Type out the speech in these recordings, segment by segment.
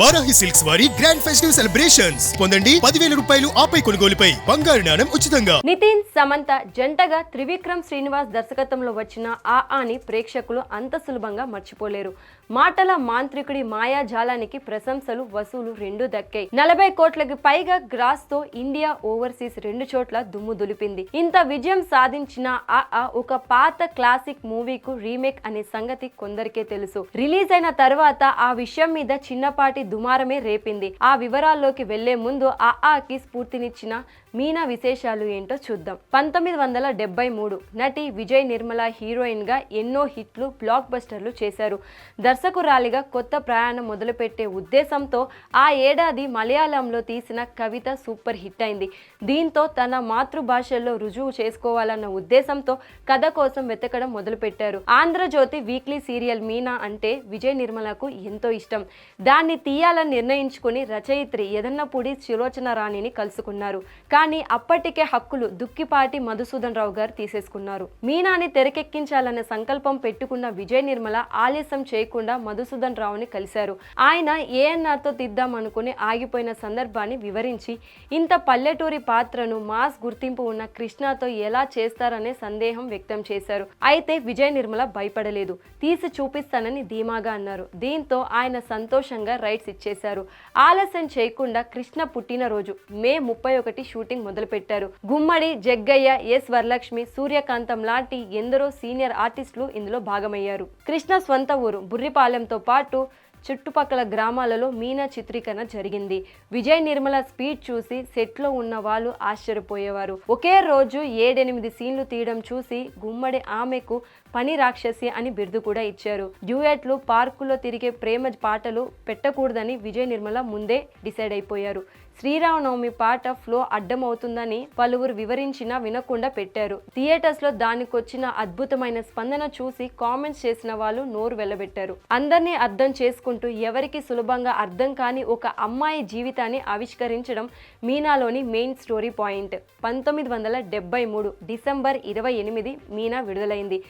Varahi silks వారి grand festive celebrations పొందండి పదివేల రూపాయలు ఆపై కొనుగోలుపై. బంగారు నాణం ఉచితంగా. నితిన్ సమంత జంటగా త్రివిక్రమ్ శ్రీనివాస్ దర్శకత్వంలో వచ్చిన ఆ ఆని ప్రేక్షకులు అంత సులభంగా మర్చిపోలేరు. మాటల మాంత్రికుడి మాయాజాలానికి ప్రశంసలు వసూలు రెండు దక్కాయి. నలభై కోట్లకి పైగా గ్రాస్తో ఇండియా ఓవర్సీస్ రెండు చోట్ల దుమ్ము దులిపింది. ఇంత విజయం సాధించిన ఆ ఆ ఒక పాత క్లాసిక్ మూవీకు రీమేక్ అనే సంగతి కొందరికే తెలుసు. రిలీజ్ అయిన తర్వాత ఆ విషయం మీద చిన్నపాటి దుమారమే రేపింది. ఆ వివరాల్లోకి వెళ్ళే ముందు ఆ ఆకి స్ఫూర్తినిచ్చిన మీనా విశేషాలు ఏంటో చూద్దాం. పంతొమ్మిది వందల డెబ్బై మూడు నటి విజయ్ నిర్మల హీరోయిన్గా ఎన్నో హిట్లు బ్లాక్ బస్టర్లు చేశారు. దర్శకురాలిగా కొత్త ప్రయాణం మొదలుపెట్టే ఉద్దేశంతో ఆ ఏడాది మలయాళంలో తీసిన కవిత సూపర్ హిట్ అయింది. దీంతో తన మాతృభాషల్లో రుజువు చేసుకోవాలన్న ఉద్దేశంతో కథ కోసం వెతకడం మొదలుపెట్టారు. ఆంధ్రజ్యోతి వీక్లీ సీరియల్ మీనా అంటే విజయ్ నిర్మలకు ఎంతో ఇష్టం. దాన్ని తీయాలని నిర్ణయించుకుని రచయిత్రి యదన్నపూడి సులోచన రాణిని కలుసుకున్నారు. కానీ అప్పటికే హక్కులు దుక్కిపాటి మధుసూదన్ రావు గారు తీసేసుకున్నారు. మీనాని తెరకెక్కించాలనే సంకల్పం పెట్టుకున్న విజయ్ నిర్మల ఆలస్యం చేయకుండా మధుసూదన్ రావుని కలిశారు. ఆయన ఏఎన్ఆర్తో తీద్దాం అనుకుని ఆగిపోయిన సందర్భాన్ని వివరించి ఇంత పల్లెటూరి పాత్రను మాస్ గుర్తింపు ఉన్న కృష్ణతో ఎలా చేస్తారనే సందేహం వ్యక్తం చేశారు. అయితే విజయ్ నిర్మల భయపడలేదు. తీసి చూపిస్తానని ధీమాగా అన్నారు. దీంతో ఆయన సంతోషంగా రైట్స్ ఇచ్చేశారు. ఆలస్యం చేయకుండా కృష్ణ పుట్టినరోజు మే ముప్పై ఒకటి షూటింగ్ మొదలుపెట్టారు. గుమ్మడి జగ్గయ్య ఎస్ వరలక్ష్మి సూర్యకాంతం లాంటి ఎందరో సీనియర్ ఆర్టిస్టులు ఇందులో భాగమయ్యారు. కృష్ణ స్వంత ఊరు బుర్రిపాలెంతో పాటు చుట్టుపక్కల గ్రామాలలో మీనా చిత్రీకరణ జరిగింది. విజయ్ నిర్మల స్పీడ్ చూసి సెట్లో ఉన్న వాళ్ళు ఆశ్చర్యపోయేవారు. ఒకే రోజు ఏడెనిమిది సీన్లు తీయడం చూసి గుమ్మడి ఆమెకు పని రాక్షసి అని బిరుదు కూడా ఇచ్చారు. డ్యూయట్లు పార్కులో తిరిగే ప్రేమ పాటలు పెట్టకూడదని విజయ్ నిర్మల ముందే డిసైడ్ అయిపోయారు. శ్రీరామనవమి పాట ఫ్లో అడ్డమవుతుందని పలువురు వివరించినా వినకుండా పెట్టారు. థియేటర్స్లో దానికొచ్చిన అద్భుతమైన స్పందన చూసి కామెంట్స్ చేసిన వాళ్ళు నోరు వెళ్ళబెట్టారు అందరినీ అర్థం చేసుకుంటూ ఎవరికి సులభంగా అర్థం కాని ఒక అమ్మాయి జీవితాన్ని ఆవిష్కరించడం మీనాలోని మెయిన్ స్టోరీ పాయింట్. పంతొమ్మిది వందల డెబ్బై మూడు డిసెంబర్ ఇరవై ఎనిమిది మీనా విడుదలైంది.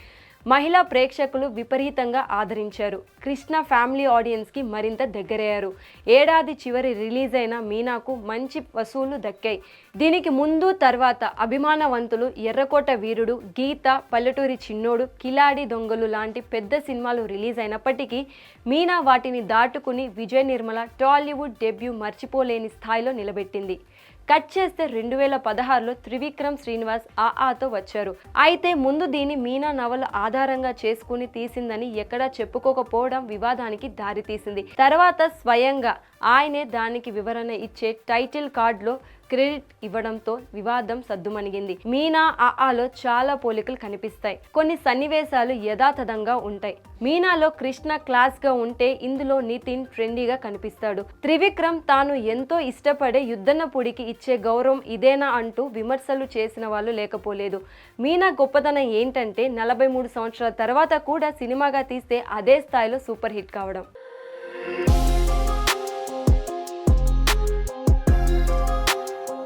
మహిళా ప్రేక్షకులు విపరీతంగా ఆదరించారు. కృష్ణ ఫ్యామిలీ ఆడియన్స్కి మరింత దగ్గరయ్యారు. ఏడాది చివరి రిలీజ్ అయిన మీనాకు మంచి వసూళ్ళు దక్కాయి. దీనికి ముందు తర్వాత అభిమానవంతులు ఎర్రకోట వీరుడు గీత పల్లెటూరి చిన్నోడు కిలాడి దొంగలు లాంటి పెద్ద సినిమాలు రిలీజ్ అయినప్పటికీ మీనా వాటిని దాటుకుని విజయ్ నిర్మల టాలీవుడ్ డెబ్యూ మర్చిపోలేని స్థాయిలో నిలబెట్టింది. కట్ చేస్తే రెండు వేల పదహారులో త్రివిక్రమ్ శ్రీనివాస్ ఆతో వచ్చారు. అయితే ముందు దీని మీనా నవల ఆధారంగా చేసుకుని తీసిందని ఎక్కడా చెప్పుకోకపోవడం వివాదానికి దారితీసింది. తర్వాత స్వయంగా ఆయనే దానికి వివరణ ఇచ్చే టైటిల్ కార్డులో క్రెడిట్ ఇవ్వడంతో వివాదం సద్దుమణిగింది. మీనా ఆ ఆలో చాలా పోలికలు కనిపిస్తాయి. కొన్ని సన్నివేశాలు యథాతథంగా ఉంటాయి. మీనాలో కృష్ణ క్లాస్గా ఉంటే ఇందులో నితిన్ ట్రెండీగా కనిపిస్తాడు. త్రివిక్రమ్ తాను ఎంతో ఇష్టపడే యుద్ధన్నపుడికి ఇచ్చే గౌరవం ఇదేనా అంటూ విమర్శలు చేసిన వాళ్ళు లేకపోలేదు. మీనా గొప్పతనం ఏంటంటే నలభై మూడు సంవత్సరాల తర్వాత కూడా సినిమాగా తీస్తే అదే స్థాయిలో సూపర్ హిట్ కావడం.